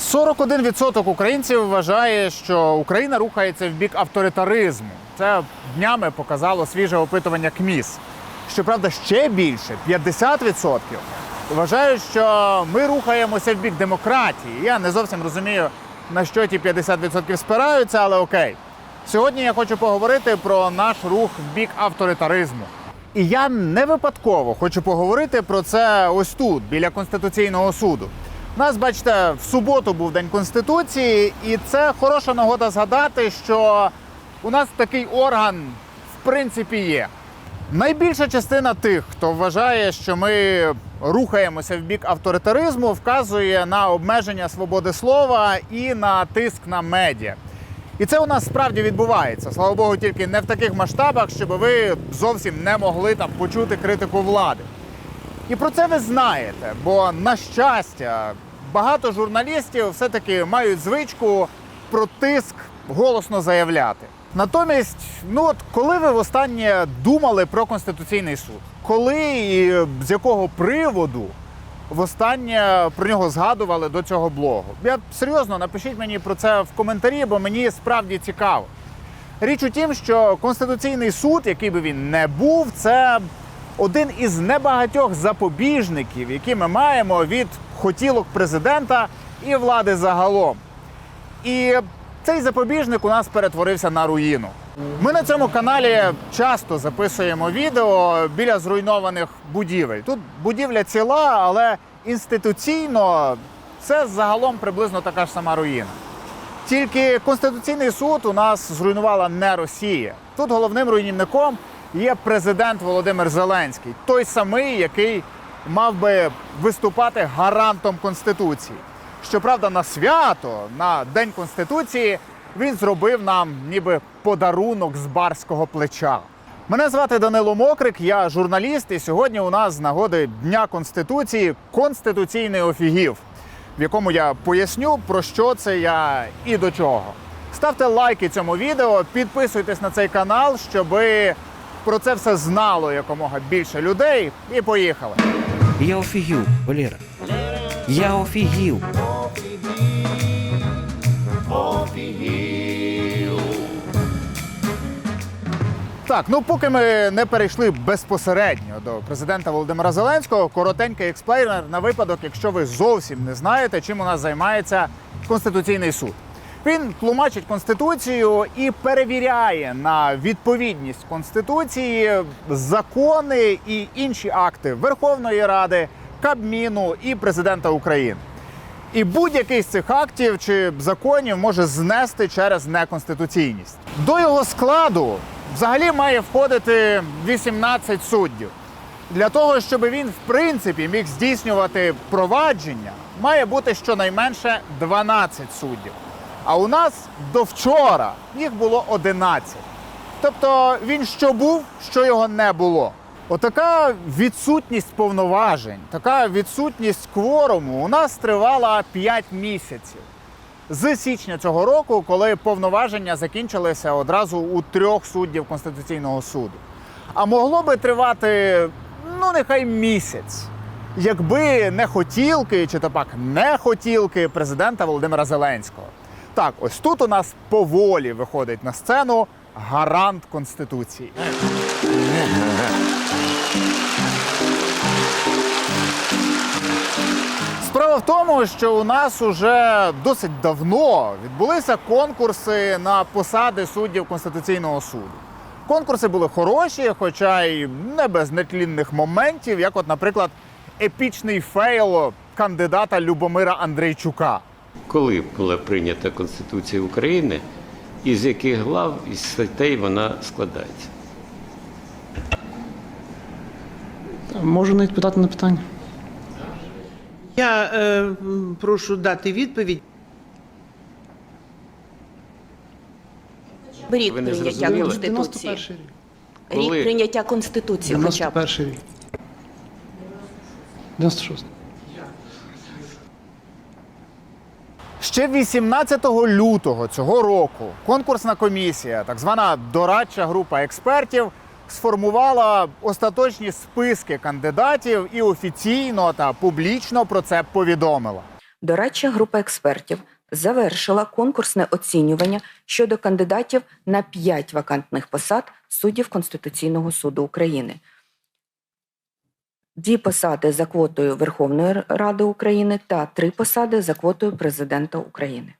41% українців вважає, що Україна рухається в бік авторитаризму. Це днями показало свіже опитування КМІС. Щоправда, ще більше 50% вважають, що ми рухаємося в бік демократії. Я не зовсім розумію, на що ті 50% спираються, але окей. Сьогодні я хочу поговорити про наш рух в бік авторитаризму. І я не випадково хочу поговорити про це ось тут, біля Конституційного суду. Нас, бачите, в суботу був День Конституції, і це хороша нагода згадати, що у нас такий орган в принципі є. Найбільша частина тих, хто вважає, що ми рухаємося в бік авторитаризму, вказує на обмеження свободи слова і на тиск на медіа. І це у нас справді відбувається. Слава Богу, тільки не в таких масштабах, щоб ви зовсім не могли там почути критику влади. І про це ви знаєте, бо на щастя, багато журналістів все-таки мають звичку про тиск голосно заявляти. Натомість, ну от коли ви востаннє думали про Конституційний суд? Коли і з якого приводу востаннє про нього згадували до цього блогу? Я серйозно напишіть мені про це в коментарі, бо мені справді цікаво. Річ у тім, що Конституційний суд, який би він не був, це один із небагатьох запобіжників, які ми маємо від хотілок президента і влади загалом. І цей запобіжник у нас перетворився на руїну. Ми на цьому каналі часто записуємо відео біля зруйнованих будівель. Тут будівля ціла, але інституційно це загалом приблизно така ж сама руїна. Тільки Конституційний суд у нас зруйнувала не Росія. Тут головним руйнівником є президент Володимир Зеленський, той самий, який мав би виступати гарантом Конституції. Щоправда, на свято, на День Конституції, він зробив нам ніби подарунок з барського плеча. Мене звати Данило Мокрик, я журналіст, і сьогодні у нас з нагоди Дня Конституції конституційний офігів в якому я поясню, про що це я і до чого. Ставте лайки цьому відео, підписуйтесь на цей канал, щоб про це все знало якомога більше людей. І поїхали. Я офігів, Валера. Я офігів. Так, ну поки ми не перейшли безпосередньо до президента Володимира Зеленського, коротенький експлейнер на випадок, якщо ви зовсім не знаєте, чим у нас займається Конституційний суд. Він тлумачить конституцію і перевіряє на відповідність конституції закони і інші акти Верховної Ради, Кабміну і президента України. І будь-який з цих актів чи законів може знести через неконституційність. До його складу взагалі має входити 18 суддів. Для того, щоб він в принципі міг здійснювати провадження, має бути щонайменше 12 суддів. А у нас до вчора їх було 11. Тобто він що був, що його не було. Отака відсутність повноважень, така відсутність кворуму у нас тривала 5 місяців. З січня цього року, коли повноваження закінчилися одразу у трьох суддів Конституційного суду. А могло би тривати, ну нехай місяць, якби не хотілки, чи то пак не хотілки президента Володимира Зеленського. Так, ось тут у нас поволі виходить на сцену гарант Конституції. Справа в тому, що у нас уже досить давно відбулися конкурси на посади суддів Конституційного суду. Конкурси були хороші, хоча й не без нетлінних моментів, як, от, наприклад, епічний фейл кандидата Любомира Андрейчука. Коли була прийнята Конституція України, і з яких глав і статей вона складається? Можу не відповідати на питання. Я е, прошу дати відповідь. Рік Ви не прийняття зрозуміли? Конституції. 91 рік. Коли? Прийняття Конституції хоча б. 91 рік. 96. Ще 18 лютого цього року конкурсна комісія, так звана дорадча група експертів, сформувала остаточні списки кандидатів і офіційно та публічно про це повідомила. Дорадча група експертів завершила конкурсне оцінювання щодо кандидатів на 5 вакантних посад суддів Конституційного суду України. Дві посади за квотою Верховної Ради України та три посади за квотою Президента України.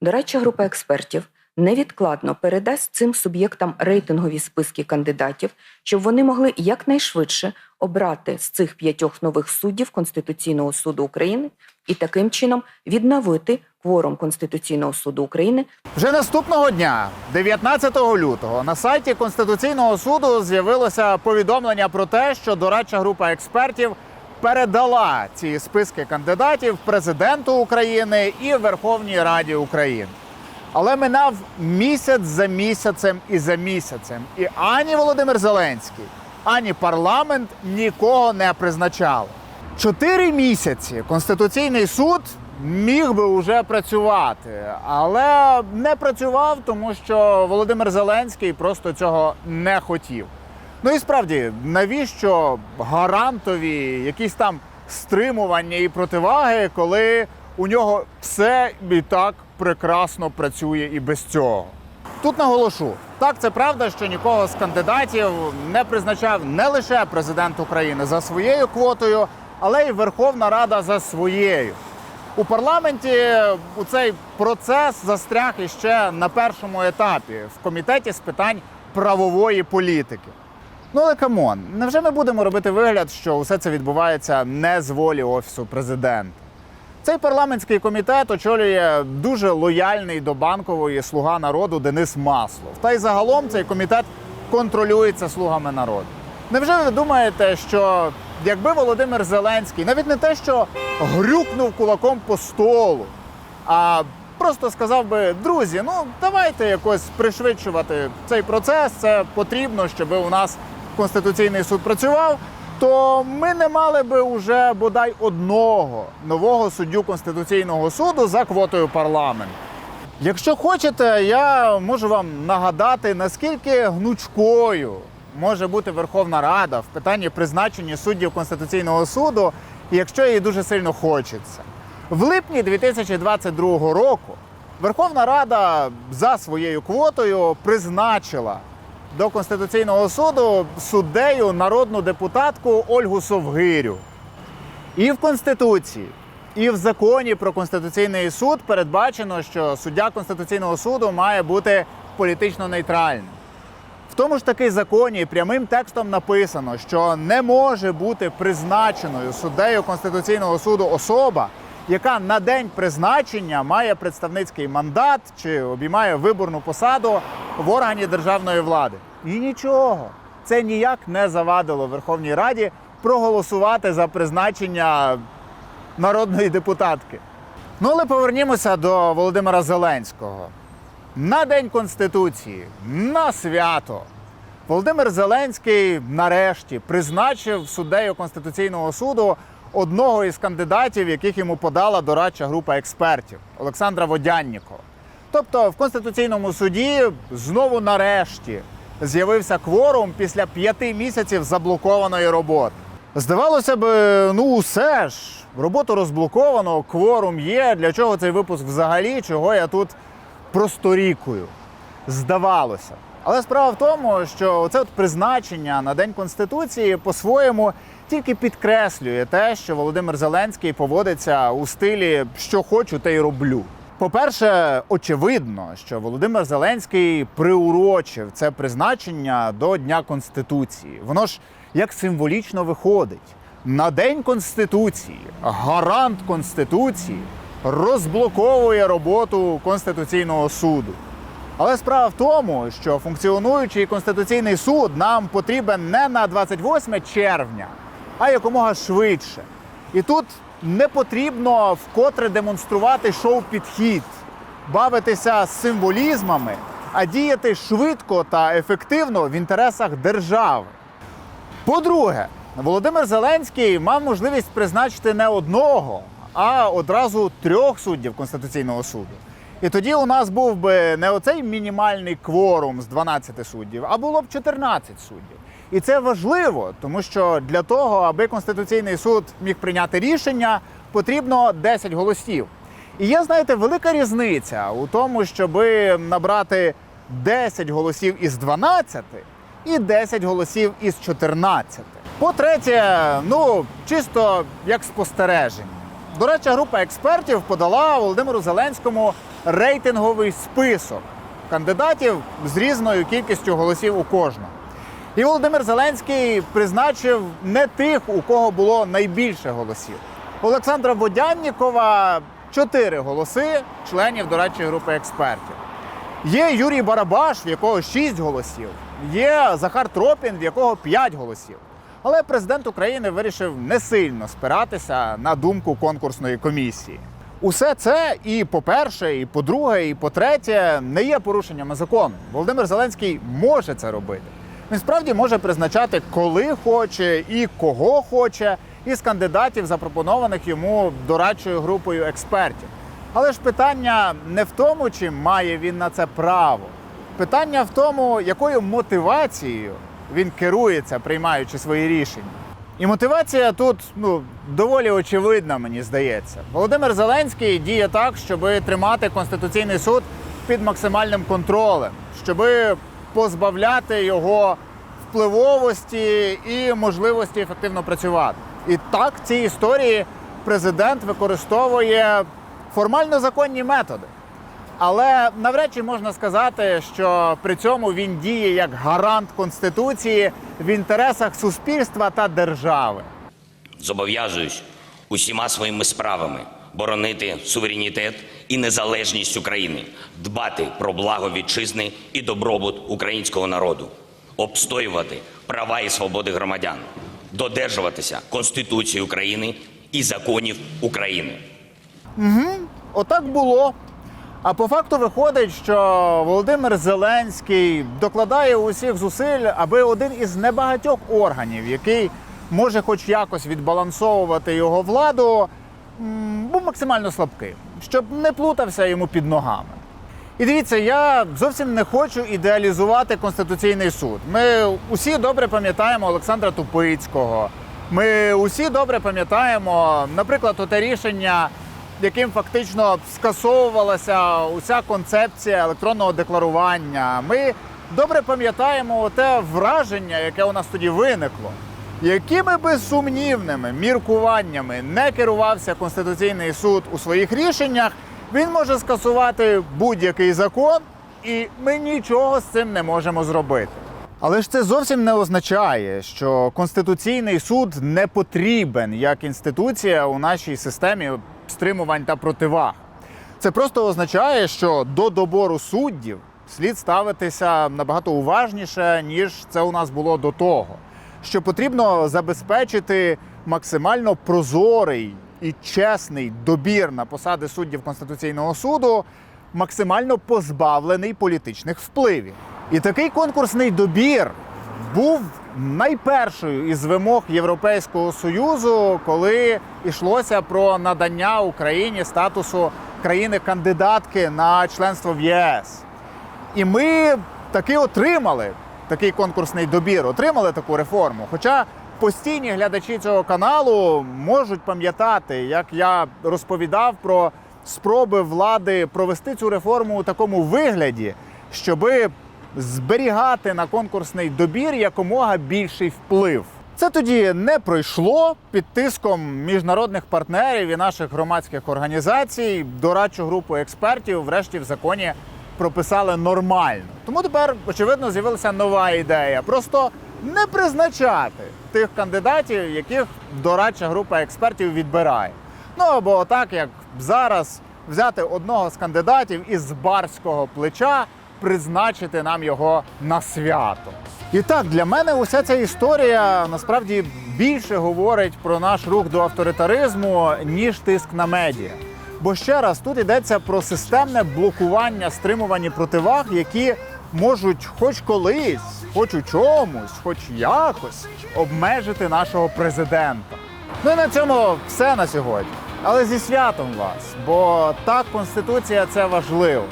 До речі, група експертів невідкладно передасть цим суб'єктам рейтингові списки кандидатів, щоб вони могли якнайшвидше обрати з цих п'ятьох нових суддів Конституційного суду України і таким чином відновити кворум Конституційного суду України Вже наступного дня, 19 лютого, на сайті Конституційного суду з'явилося повідомлення про те, що дорадча група експертів передала ці списки кандидатів президенту України і Верховній Раді України. Але минав місяць за місяцем і за місяцем. І ані Володимир Зеленський, ані парламент нікого не призначали. Чотири місяці Конституційний суд міг би вже працювати, але не працював, тому що Володимир Зеленський просто цього не хотів. Ну і справді, навіщо гарантові якісь там стримування і противаги, коли у нього все і так прекрасно працює і без цього? Тут наголошу, так це правда, що нікого з кандидатів не призначав не лише президент України за своєю квотою, але й Верховна Рада за своєю. У парламенті у цей процес застряг іще на першому етапі в комітеті з питань правової політики. Ну але камон, невже ми будемо робити вигляд, що усе це відбувається не з волі офісу президента? Цей парламентський комітет очолює дуже лояльний до банкової слуга народу Денис Маслов. Та й загалом цей комітет контролюється слугами народу. Невже ви думаєте, що якби Володимир Зеленський навіть не те, що грюкнув кулаком по столу, а просто сказав би: друзі, ну давайте якось пришвидшувати цей процес. Це потрібно, щоб у нас конституційний суд працював. То ми не мали би уже бодай одного нового суддю конституційного суду за квотою парламенту. Якщо хочете, я можу вам нагадати, наскільки гнучкою може бути Верховна Рада в питанні призначення суддів Конституційного суду, якщо їй дуже сильно хочеться. В липні 2022 року Верховна Рада за своєю квотою призначила до Конституційного суду суддею народну депутатку Ольгу Совгирю. І в Конституції, і в законі про Конституційний суд передбачено, що суддя Конституційного суду має бути політично нейтральним. В тому ж таки законі прямим текстом написано, що не може бути призначеною суддею Конституційного суду особа, яка на день призначення має представницький мандат чи обіймає виборну посаду в органі державної влади. І нічого. Це ніяк не завадило Верховній Раді проголосувати за призначення народної депутатки. Ну, але повернімося до Володимира Зеленського. На День Конституції, на свято. Володимир Зеленський нарешті призначив суддею Конституційного суду одного із кандидатів, яких йому подала дорадча група експертів Олександра Водяннікова. Тобто в Конституційному суді знову нарешті з'явився кворум після п'яти місяців заблокованої роботи. Здавалося б, ну усе ж, роботу розблоковано, кворум є. Для чого цей випуск взагалі? Чого я тут просторікую? Здавалося. Але справа в тому, що це от призначення на День Конституції по-своєму тільки підкреслює те, що Володимир Зеленський поводиться у стилі що хочу, те й роблю. По-перше, очевидно, що Володимир Зеленський приурочив це призначення до Дня Конституції. Воно ж як символічно виходить. На День Конституції гарант Конституції розблоковує роботу Конституційного суду. Але справа в тому, що функціонуючий Конституційний суд нам потрібен не на 28 червня, а якомога швидше. І тут не потрібно вкотре демонструвати шоу-підхід, бавитися символізмами, а діяти швидко та ефективно в інтересах держави. По-друге, Володимир Зеленський мав можливість призначити не одного, а одразу трьох суддів Конституційного суду. І тоді у нас був би не оцей мінімальний кворум з 12 суддів, а було б 14 суддів. І це важливо, тому що для того, аби Конституційний суд міг прийняти рішення, потрібно 10 голосів. І є, знаєте, велика різниця у тому, щоб набрати 10 голосів із 12 і 10 голосів із 14. По-третє, ну чисто як спостереження. Дорадча група експертів подала Володимиру Зеленському рейтинговий список кандидатів з різною кількістю голосів у кожного. І Володимир Зеленський призначив не тих, у кого було найбільше голосів. Олександра Водяннікова 4 голоси членів дорадчої групи експертів. Є Юрій Барабаш, в якого 6 голосів. Є Захар Тропін, в якого 5 голосів. Але президент України вирішив не сильно спиратися на думку конкурсної комісії. Усе це і по-перше, і по-друге, і по-третє, не є порушеннями закону. Володимир Зеленський може це робити. Він справді може призначати, коли хоче і кого хоче, із кандидатів, запропонованих йому дорадчою групою експертів. Але ж питання не в тому, чи має він на це право. Питання в тому, якою мотивацією він керується, приймаючи свої рішення. І мотивація тут ну, доволі очевидна, мені здається. Володимир Зеленський діє так, щоб тримати Конституційний суд під максимальним контролем, щоб позбавляти його впливовості і можливості ефективно працювати. І так цій історії президент використовує формально законні методи. Але навряд чи можна сказати, що при цьому він діє як гарант конституції в інтересах суспільства та держави. Зобов'язуюсь усіма своїми справами боронити суверенітет і незалежність України, дбати про благо вітчизни і добробут українського народу, обстоювати права і свободи громадян, додержуватися Конституції України і законів України. Отак було. А по факту виходить, що Володимир Зеленський докладає усіх зусиль, аби один із небагатьох органів, який може хоч якось відбалансовувати його владу, був максимально слабким, щоб не плутався йому під ногами. І дивіться, я зовсім не хочу ідеалізувати Конституційний суд. Ми усі добре пам'ятаємо Олександра Тупицького. Ми усі добре пам'ятаємо, наприклад, те рішення, яким фактично скасовувалася уся концепція електронного декларування. Ми добре пам'ятаємо те враження, яке у нас тоді виникло. Якими безсумнівними міркуваннями не керувався Конституційний суд у своїх рішеннях, він може скасувати будь-який закон, і ми нічого з цим не можемо зробити. Але ж це зовсім не означає, що Конституційний суд не потрібен як інституція у нашій системі стримувань та противаг. Це просто означає, що до добору суддів слід ставитися набагато уважніше, ніж це у нас було до того. Що потрібно забезпечити максимально прозорий і чесний добір на посади суддів Конституційного суду, максимально позбавлений політичних впливів. І такий конкурсний добір був найпершою із вимог Європейського союзу, коли йшлося про надання Україні статусу країни-кандидатки на членство в ЄС. І ми таки отримали такий конкурсний добір, отримали таку реформу. Хоча постійні глядачі цього каналу можуть пам'ятати, як я розповідав про спроби влади провести цю реформу у такому вигляді, щоби зберігати на конкурсний добір якомога більший вплив. Це тоді не пройшло під тиском міжнародних партнерів і наших громадських організацій. Дорадчу групу експертів, врешті, в законі прописали нормально. Тому тепер, очевидно, з'явилася нова ідея. Просто не призначати тих кандидатів, яких дорадча група експертів відбирає. Ну або так, як зараз взяти одного з кандидатів із барського плеча, призначити нам його на свято. І так, для мене уся ця історія насправді більше говорить про наш рух до авторитаризму, ніж тиск на медіа. Бо ще раз тут йдеться про системне блокування стримувані противаг, які можуть хоч колись, хоч у чомусь, хоч якось обмежити нашого президента. Ну і на цьому все на сьогодні. Але зі святом вас, бо так конституція це важливо.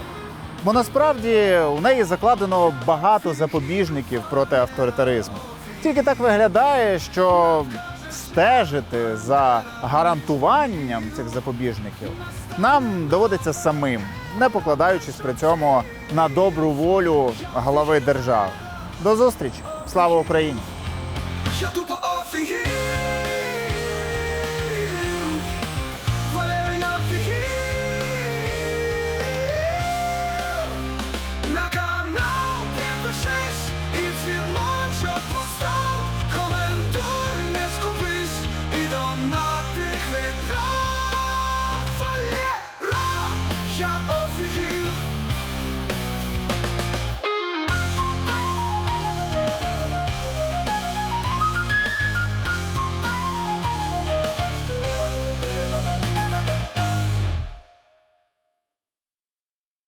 Бо насправді у неї закладено багато запобіжників проти авторитаризму. Тільки так виглядає, що стежити за гарантуванням цих запобіжників, нам доводиться самим, не покладаючись при цьому на добру волю глави держави. До зустрічі! Слава Україні!